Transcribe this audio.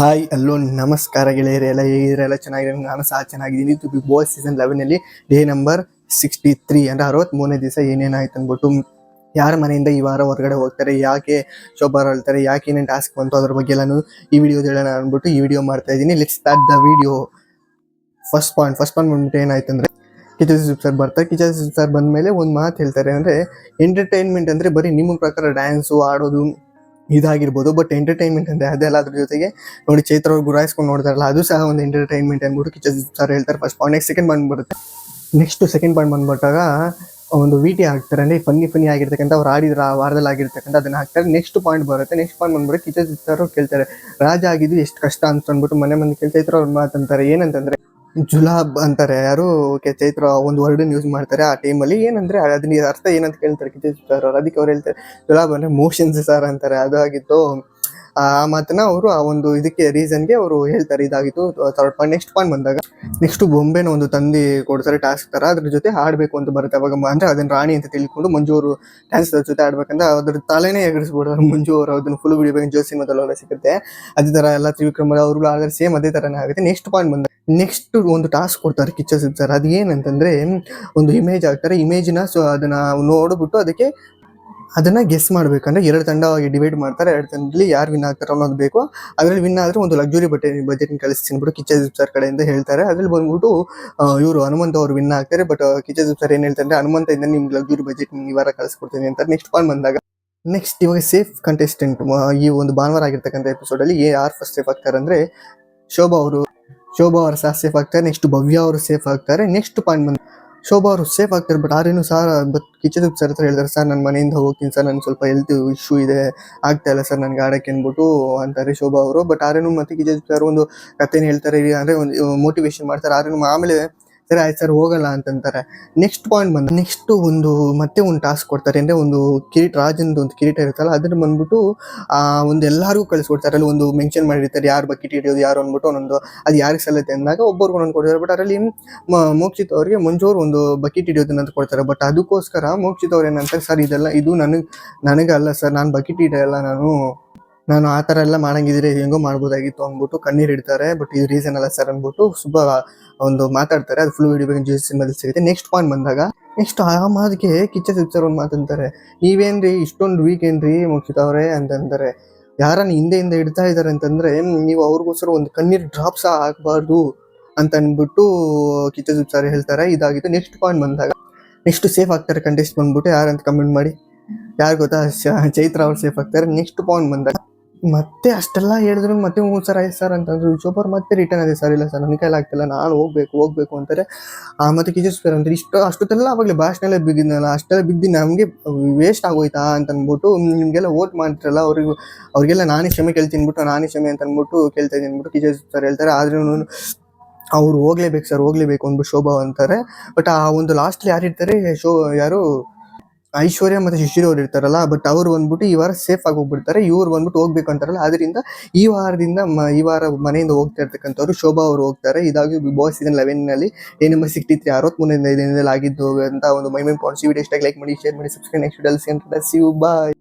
Hi, ಅಲ್ಲೋ, ನಮಸ್ಕಾರ ಗೆಳೆಯರೆ, ಎಲ್ಲ ಹೇಗಿದ್ರೆ ಎಲ್ಲ ಚೆನ್ನಾಗಿದೆ ನಾನು ಸಹ ಚೆನ್ನಾಗಿದ್ದೀನಿ. ಟು ಬಿಗ್ ಬಾಸ್ ಸೀಸನ್ ಲೆವೆನಲ್ಲಿ ಡೇ ನಂಬರ್ ಸಿಕ್ಸ್ಟಿ ತ್ರೀ ಅಂದರೆ ಅರವತ್ತ್ಮೂರನೇ ದಿವಸ ಏನೇನಾಯ್ತು ಅಂದ್ಬಿಟ್ಟು ಯಾರ ಮನೆಯಿಂದ ಈ ವಾರ ಹೊರಗಡೆ ಹೋಗ್ತಾರೆ, ಯಾಕೆ ಶೋಭಾರ್ ಹೇಳ್ತಾರೆ ಯಾಕೆ ಏನೇನು ಟಾಸ್ಕ್ ಬಂತು ಅದ್ರ ಬಗ್ಗೆ ಎಲ್ಲಾನು ಈ ವಿಡಿಯೋ ಹೇಳೋಣ ಅಂದ್ಬಿಟ್ಟು ಈ ವಿಡಿಯೋ ಮಾಡ್ತಾ ಇದ್ದೀನಿ. Let's start the video first point first point ಬಂದ್ಬಿಟ್ಟು ಏನಾಯ್ತು ಅಂದರೆ ಕಿಚನ್ ಸುಪ್ ಸರ್ ಬರ್ತಾರೆ. ಕಿಚನ್ ಸುಪ್ ಸರ್ ಬಂದಮೇಲೆ ಒಂದು ಮಾತು ಹೇಳ್ತಾರೆ ಅಂದರೆ ಎಂಟರ್ಟೈನ್ಮೆಂಟ್ ಅಂದರೆ ಬರೀ ನಿಮ್ಮ ಪ್ರಕಾರ ಡ್ಯಾನ್ಸು ಆಡೋದು ಇದಾಗಿರ್ಬೋದು ಬಟ್ ಎಂಟರ್ಟೈನ್ಮೆಂಟ್ ಅಂದರೆ ಅದೆಲ್ಲ ಅದ್ರ ಜೊತೆಗೆ ನೋಡಿ ಚೈತ್ರ ಅವ್ರು ಗುರಾಯಿಸ್ಕೊಂಡು ನೋಡ್ತಾರಲ್ಲ, ಅದು ಸಹ ಒಂದು ಎಂಟರ್ಟೈನ್ಮೆಂಟ್ ಅಂದ್ಬಿಟ್ಟು ಕಿಚ್ಚ ಸರ್ ಹೇಳ್ತಾರೆ first point next second point ಬರುತ್ತೆ. ನೆಕ್ಸ್ಟ್ ಸೆಕೆಂಡ್ ಪಾಯಿಂಟ್ ಬಂದ್ಬಿಟ್ಟಾಗ ಒಂದು ವಿ ಟಿ ಹಾಕ್ತಾರೆ, ಅಂದರೆ ಫನ್ನಿ ಫನ್ನಿ ಆಗಿರ್ತಕ್ಕಂಥ ಅವ್ರು ಆಡಿದ್ರ ಆ ವಾರದಲ್ಲಿ ಆಗಿರ್ತಕ್ಕಂಥ ಅದನ್ನ ಹಾಕ್ತಾರೆ. ನೆಕ್ಸ್ಟ್ ಪಾಯಿಂಟ್ ಬರುತ್ತೆ. ನೆಕ್ಸ್ಟ್ ಪಾಯಿಂಟ್ ಬಂದ್ಬಿಟ್ಟು ಕಿಚ್ಚ ಸರ್ ಕೇಳ್ತಾರೆ, ರಾಜ ಆಗಿದ್ದು ಎಷ್ಟು ಕಷ್ಟ ಅಂತ ಅಂದ್ಬಿಟ್ಟು ಮನೆ ಮಂದಿ ಕೇಳ್ತಾ ಇದ್ರು ಅವ್ರು ಮಾತಂತಾರೆ ಏನಂತಂದ್ರೆ ಜುಲಾಬ್ ಅಂತಾರೆ. ಯಾರು ಓಕೆ ಚೈತ್ರ ಒಂದು ವರ್ಡ್ ಯೂಸ್ ಮಾಡ್ತಾರೆ ಆ ಟೈಮಲ್ಲಿ ಏನಂದ್ರೆ ಅದನ್ನ ಅರ್ಥ ಏನಂತ ಕೇಳ್ತಾರೆ ಕಿಚನ್ ಸರ್. ಅವ್ರು ಅದಕ್ಕೆ ಅವ್ರು ಹೇಳ್ತಾರೆ, ಜುಲಾಬ್ ಅಂದ್ರೆ ಮೋಷನ್ಸ್ ಸರ್ ಅಂತಾರೆ. ಅದು ಆಗಿತ್ತು. ಆ ಮಾತನ್ನ ಅವರು ಆ ಒಂದು ಇದಕ್ಕೆ ರೀಸನ್ಗೆ ಅವರು ಹೇಳ್ತಾರೆ. ಇದಾಗಿತ್ತು. ಥರ್ಡ್ ಪಾಯಿಂಟ್ ನೆಕ್ಸ್ಟ್ ಪಾಯಿಂಟ್ ಬಂದಾಗ ನೆಕ್ಸ್ಟ್ ಬೊಂಬೆನ ಒಂದು ತಂದಿ ಕೊಡ್ತಾರೆ ಟಾಸ್ಕ್ ತರ. ಅದ್ರ ಜೊತೆ ಆಡ್ಬೇಕು ಅಂತ ಬರುತ್ತೆ. ಅವಾಗ ಅಂದ್ರೆ ಅದನ್ನ ರಾಣಿ ಅಂತ ತಿಳ್ಕೊಂಡು ಮಂಜು ಅವರು ಡ್ಯಾನ್ಸ್ ಜೊತೆ ಆಡ್ಬೇಕಂದ್ರೆ ಅದ್ರ ತಲೆನೇ ಎಗರಿಸ್ಬಿಡ್ತಾರೆ. ಮಂಜು ಅವರು ಅದನ್ನ ಫುಲ್ ಬಿಡಬೇಕು ಜೋಸಿ ಸಿನಿಮಾದಲ್ಲೆಲ್ಲ ಸಿಗುತ್ತೆ. ಅದೇ ತರ ಎಲ್ಲ ತ್ರಿವಿಕ್ರಮ ಅವ್ರಿಗೂ ಆದ್ರೆ ಸೇಮ್ ಅದೇ ತರನೇ ಆಗುತ್ತೆ. ನೆಕ್ಸ್ಟ್ ಪಾಯಿಂಟ್ ಬಂದ ನೆಕ್ಸ್ಟ್ ಒಂದು ಟಾಸ್ಕ್ ಕೊಡ್ತಾರೆ ಕಿಚ್ಚ ಸರ್ ಅದು ಏನಂತಂದ್ರೆ, ಒಂದು ಇಮೇಜ್ ಹಾಕ್ತಾರೆ ಇಮೇಜ್ನ ಸೊ ಅದನ್ನ ನೋಡ್ಬಿಟ್ಟು ಅದಕ್ಕೆ ಅದನ್ನ ಗೆಸ್ ಮಾಡ್ಬೇಕಂದ್ರೆ ಎರಡು ತಂಡವಾಗಿ ಡಿವೈಡ್ ಮಾಡ್ತಾರೆ, ಎರಡು ತಂಡದಲ್ಲಿ ಯಾರು ವಿನ್ ಆಗ್ತಾರೆ ಅನ್ನೋದು ಬೇಕು. ಅದ್ರಲ್ಲಿ ವಿನ್ ಆದ್ರೆ ಒಂದು ಲಕ್ಸುರಿ ಬಟ್ಟೆ ಬಜೆಟ್ ಕಳಿಸ್ತೀನಿ ಬಿಟ್ಟು ಕಿಚ್ಚ ಸರ್ ಕಡೆಯಿಂದ ಹೇಳ್ತಾರೆ. ಅದ್ರಲ್ಲಿ ಬಂದ್ಬಿಟ್ಟು ಇವರು ಹನುಮಂತ ಅವರು ವಿನ್ ಆಗ್ತಾರೆ ಬಟ್ ಕಿಚ್ಚ ಸರ್ ಏನ್ ಹೇಳ್ತಾರೆ ಹನುಮಂತ ಇಂದ ನಿಮ್ಗೆ ಲಕ್ಸುರಿ ಬಜೆಟ್ ಈ ವಾರ ಕಳಿಸ್ಕೊಡ್ತೀನಿ ಅಂತ ನೆಕ್ಸ್ಟ್ ಪಾಯಿಂಟ್ ಬಂದಾಗ. ನೆಕ್ಸ್ಟ್ ಇವಾಗ ಸೇಫ್ ಕಂಟೆಸ್ಟೆಂಟ್ ಈ ಒಂದು ಭಾನುವಾರ ಆಗಿರ್ತಕ್ಕಂಥ ಎಪಿಸೋಡ್ ಅಲ್ಲಿ ಯಾರು ಫಸ್ಟ್ ಸೇಫ್ ಆಗ್ತಾರೆ ಅಂದ್ರೆ, ಶೋಭಾ ಅವರು. ಶೋಭಾ ಅವರು ಸಹ ಸೇಫ್ ಆಗ್ತಾರೆ. ನೆಕ್ಸ್ಟ್ ಭವ್ಯ ಅವರು ಸೇಫ್ ಆಗ್ತಾರೆ. ನೆಕ್ಸ್ಟ್ ಪಾಯಿಂಟ್ ಬಂದು ಶೋಭಾ ಅವರು ಸೇಫ್ ಆಗ್ತಾರೆ ಬಟ್ ಆರೇನು ಸರ್ ಬಟ್ ಕಿಚನ್ ಸರ್ ಹತ್ರ ಹೇಳ್ತಾರೆ ಸರ್ ನನ್ನ ಮನೆಯಿಂದ ಹೋಗ್ತೀನಿ, ಸರ್ ನನ್ಗೆ ಸ್ವಲ್ಪ ಹೆಲ್ತ್ ಇಶ್ಯೂ ಇದೆ, ಆಗ್ತಾ ಇಲ್ಲ, ಸರ್, ನನಗೆ ಆಡಕ್ಕೆ ಅಂದ್ಬಿಟ್ಟು ಅಂತಾರೆ ಶೋಭಾ ಅವರು. ಬಟ್ ಆರೇನು ಮತ್ತೆ ಕಿಚನ್ ಸರ್ ಒಂದು ಕಥೆನ ಹೇಳ್ತಾರೆ, ಅಂದರೆ ಒಂದು ಮೋಟಿವೇಶನ್ ಮಾಡ್ತಾರೆ. ಆರೇನು ಆಮೇಲೆ ಸರಿ ಆಯ್ತು ಸರ್, ಹೋಗಲ್ಲ ಅಂತಂತಾರೆ. ನೆಕ್ಸ್ಟ್ ಪಾಯಿಂಟ್ ಬಂದ ನೆಕ್ಸ್ಟ್ ಒಂದು ಮತ್ತೆ ಒಂದು ಟಾಸ್ಕ್ ಕೊಡ್ತಾರೆ. ಅಂದ್ರೆ ಒಂದು ಕಿರೀಟ ರಾಜನದು ಒಂದು ಕಿರೀಟ ಇರುತ್ತಲ್ಲ, ಅದನ್ನ ಬಂದ್ಬಿಟ್ಟು, ಆ, ಒಂದು ಎಲ್ಲರಿಗೂ ಕಳಿಸ್ಕೊಡ್ತಾರೆ. ಅಲ್ಲಿ ಒಂದು ಮೆನ್ಷನ್ ಮಾಡಿರ್ತಾರೆ, ಯಾರು ಬಕೆಟ್ ಹಿಡಿಯೋದು ಯಾರು ಅಂದ್ಬಿಟ್ಟು ಒಂದೊಂದು, ಅದು ಯಾರಿಗೆ ಸಲ್ಲತ್ತೆ ಅಂದಾಗ ಒಬ್ಬರಿಗೆ ಒಂದೊಂದು ಕೊಡ್ತಾರೆ. ಬಟ್ ಅದರಲ್ಲಿ ಮೋಕ್ಷಿತ್ ಅವರಿಗೆ ಮುಂಜೋರು ಒಂದು ಬಕೆಟ್ ಹಿಡಿಯೋದನ್ನ ಕೊಡ್ತಾರೆ. ಬಟ್ ಅದಕ್ಕೋಸ್ಕರ ಮೋಕ್ಷಿತ್ ಅವ್ರು ಏನಂತಾರೆ, ಸರ್, ಇದೆಲ್ಲ, ಇದು ನನಗೆ, ನನಗಲ್ಲ ಸರ್, ನಾನು ಬಕೆಟ್ ಹಿಡಿಯಲ್ಲ, ನಾನು ನಾನು ಆ ಥರ ಎಲ್ಲ ಮಾಡಂಗಿದ್ರೆ ಹೆಂಗೋ ಮಾಡ್ಬೋದಾಗಿತ್ತು ಅಂದ್ಬಿಟ್ಟು ಕಣ್ಣೀರು ಇಡ್ತಾರೆ. ಬಟ್ ಇದು ರೀಸನ್ ಅಲ್ಲ ಸರ್ ಅಂದ್ಬಿಟ್ಟು ಸುಬ್ಬ ಒಂದು ಮಾತಾಡ್ತಾರೆ. ಅದು ಫುಲ್ ವಿಡಿಯೋ ಬಗ್ಗೆ ಸಿನಿಮಾದಲ್ಲಿ ಸಿಗುತ್ತೆ. ನೆಕ್ಸ್ಟ್ ಪಾಯಿಂಟ್ ಬಂದಾಗ ನೆಕ್ಸ್ಟ್ ಆ ಮಾತಿಗೆ ಕಿಚ್ಚ ಸಿಕ್ಸರ್ ಒಂದು ಮಾತಂತಾರೆ ನೀವೇನ್ರಿ, ಇಷ್ಟೊಂದು ವೀಕ್ ಏನ್ರಿ ಮೋಕ್ಷಿತ್ ಅವರೇ? ಅಂತಂತಾರೆ ಯಾರನ್ನ ಹಿಂದೆ ಹಿಂದೆ ಇಡ್ತಾ ಇದ್ದಾರೆ ಅಂತಂದ್ರೆ ನೀವು ಅವ್ರಿಗೋಸ್ಕರ ಒಂದು ಕಣ್ಣೀರ್ ಡ್ರಾಪ್ ಆಗಬಾರ್ದು ಅಂತ ಅಂದ್ಬಿಟ್ಟು ಕಿಚ್ಚ ಸರ್ ಹೇಳ್ತಾರೆ. ಇದಾಗಿತ್ತು. ನೆಕ್ಸ್ಟ್ ಪಾಯಿಂಟ್ ಬಂದಾಗ ನೆಕ್ಸ್ಟ್ ಸೇಫ್ ಆಗ್ತಾರೆ ಕಂಟೆಸ್ಟ್ ಬಂದ್ಬಿಟ್ಟು. ಯಾರಂತ ಕಮೆಂಟ್ ಮಾಡಿ. ಯಾರು ಗೊತ್ತಾ? ಚೈತ್ರ ಅವ್ರು ಸೇಫ್ ಆಗ್ತಾರೆ. ನೆಕ್ಸ್ಟ್ ಪಾಯಿಂಟ್ ಬಂದಾಗ ಮತ್ತೆ ಅಷ್ಟೆಲ್ಲ ಹೇಳಿದ್ರು, ಮತ್ತೆ ಹ್ಞೂ ಸರ್, ಆಯ್ತು ಸರ್ ಅಂತಂದ್ರು. ಚೋಪರ್ ಮತ್ತೆ ರಿಟರ್ನ್ ಅದೇ ಸರ್, ಇಲ್ಲ ಸರ್, ನನ್ನ ಕೈಲಿ ಆಗ್ತಿಲ್ಲ, ನಾನು ಹೋಗ್ಬೇಕು ಹೋಗ್ಬೇಕು ಅಂತಾರೆ. ಆ, ಮತ್ತೆ ಕಿಜೇಸ್ ಸರ್ ಅಂತಾರೆ, ಇಷ್ಟು, ಅಷ್ಟೊತ್ತೆಲ್ಲ ಅವಾಗಲೇ ಭಾಷಣ ಎಲ್ಲ ಬಿದ್ದಿದ್ನಲ್ಲ, ಅಷ್ಟೆಲ್ಲ ಬಿದ್ದು ನಮಗೆ ವೇಸ್ಟ್ ಆಗೋಯ್ತಾ ಅಂತ ಅಂದ್ಬಿಟ್ಟು ನಿಮಗೆಲ್ಲ ವೋಟ್ ಮಾಡ್ತಿರಲ್ಲ, ಅವ್ರಿಗೂ, ಅವ್ರಿಗೆಲ್ಲ ನಾನೇ ಕ್ಷಮೆ ಕೇಳ್ತೀನಿ ಬಿಟ್ಟು ನಾನೇ ಕ್ಷಮೆ ಅಂತ ಅಂದ್ಬಿಟ್ಟು ಕೇಳ್ತಾ ಇದ್ದೀನಿ ಅಂದ್ಬಿಟ್ಟು ಕಿಜೇಸ್ ಸರ್ ಹೇಳ್ತಾರೆ. ಆದ್ರೂ ಅವ್ರು ಹೋಗ್ಲೇಬೇಕು ಸರ್, ಹೋಗ್ಲೇಬೇಕು ಅಂದ್ಬಿಟ್ಟು ಶೋಭಾ ಅಂತಾರೆ. ಬಟ್ ಆ ಒಂದು ಲಾಸ್ಟ್ಲಿ ಯಾರು ಇರ್ತಾರೆ ಶೋ, ಯಾರು ಐಶ್ವರ್ಯ ಮತ್ತೆ ಶಿಶಿರ್ ಅವ್ರು ಇರ್ತಾರಲ್ಲ ಬಟ್ ಅವ್ರು ಬಂದ್ಬಿಟ್ಟು ಈ ವಾರ ಸೇಫ್ ಆಗಿ ಹೋಗ್ಬಿಡ್ತಾರೆ. ಇವ್ರು ಬಂದ್ಬಿಟ್ಟು ಹೋಗ್ಬೇಕು ಅಂತಾರಲ್ಲ ಅದರಿಂದ ಈ ವಾರದಿಂದ ಮ- ಈ ವಾರ ಮನೆಯಿಂದ ಹೋಗ್ತಾ ಇರ್ತಕ್ಕಂಥವ್ರು ಶೋಭಾ ಅವರು ಹೋಗ್ತಾರೆ. ಇದಾಗಿ ಬಿಗ್ ಬಾಸ್ ಸೀಸನ್ ಲೆವೆನ್ನಲ್ಲಿ ನಂಬರ್ ಸಿಕ್ಸ್ಟಿ ತ್ರೀ ಅರವತ್ಮೂರನೇ ದಿನದಲ್ಲಿ ಆಗಿದ್ದು ಅಂತ ಒಂದು ಮೈಮೈ ಪಾಯಿಂಟ್ಸ್ ಈ ವಿಡಿಯೋ ಇಷ್ಟ ಲೈಕ್ ಮಾಡಿ ಶೇರ್ ಮಾಡಿ subscribe next see you bye